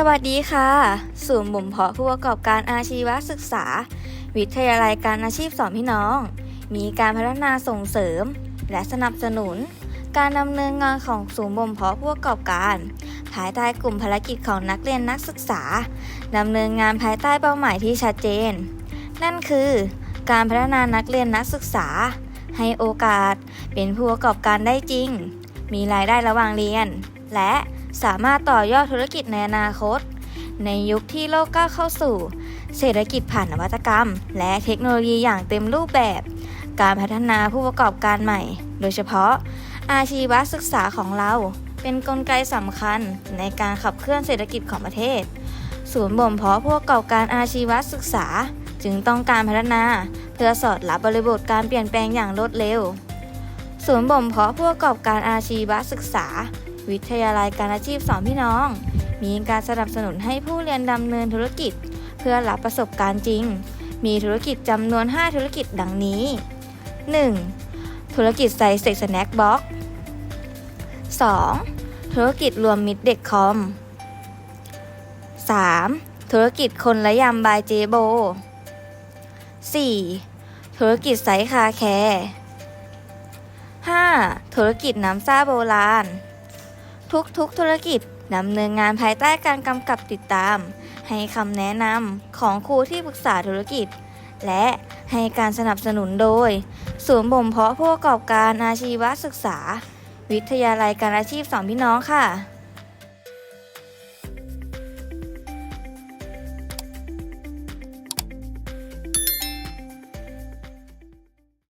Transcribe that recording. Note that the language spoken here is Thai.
สวัสดีค่ะ ศูนย์บ่มเพาะผู้ประกอบการอาชีวศึกษา วิทยาลัยการอาชีพสอนพี่น้อง มีการพัฒนาส่งเสริม และสนับสนุน การดำเนินงานของศูนย์บ่มเพาะผู้ประกอบการ ภายใต้กลุ่มภารกิจของนักเรียนนักศึกษาดำเนินงานภายใต้เป้าหมายที่ชัดเจน นั่นคือ การพัฒนานักเรียนนักศึกษา ให้โอกาสเป็นผู้ประกอบการได้จริง มีรายได้ระหว่างเรียน และ สามารถต่อยอดธุรกิจในอนาคต ในยุคที่โลกก้าวเข้าสู่ เศรษฐกิจผ่านนวัตกรรม และเทคโนโลยีอย่างเต็มรูปแบบ การพัฒนาผู้ประกอบการใหม่ โดยเฉพาะ อาชีวศึกษาของเรา เป็นนกลไกสำคัญในการขับเคลื่อนเศรษฐกิจของประเทศ ศูนย์บ่มเพาะผู้ประกอบการอาชีวศึกษา จึงต้องการพัฒนา เพื่อสอดรับบริบทการเปลี่ยนแปลงอย่างรวดเร็ว ศูนย์บ่มเพาะผู้ประกอบการอาชีวศึกษา วิทยาลัยการอาชีพสองพี่น้อง มีการสนับสนุนให้ผู้เรียนดำเนินธุรกิจ เพื่อรับประสบการณ์จริง มีธุรกิจจำนวน 5 ธุรกิจดังนี้ 1. ธุรกิจใส่เซ็กสแน็คบ็อก 2. ธุรกิจรวมมิตรเด็กคอม 3. ธุรกิจคนละยำบายเจโบ 4. ธุรกิจไซส์คาแคร์ 5. ธุรกิจน้ำซ่าโบราณ ทุกๆธุรกิจดำเนินงานภายใต้การกำกับติดตาม ให้คำแนะนำของครูที่ปรึกษาธุรกิจ และให้การสนับสนุนโดย ศูนย์บ่มเพาะผู้ประกอบการอาชีวศึกษา วิทยาลัยการอาชีพสองพี่น้องค่ะ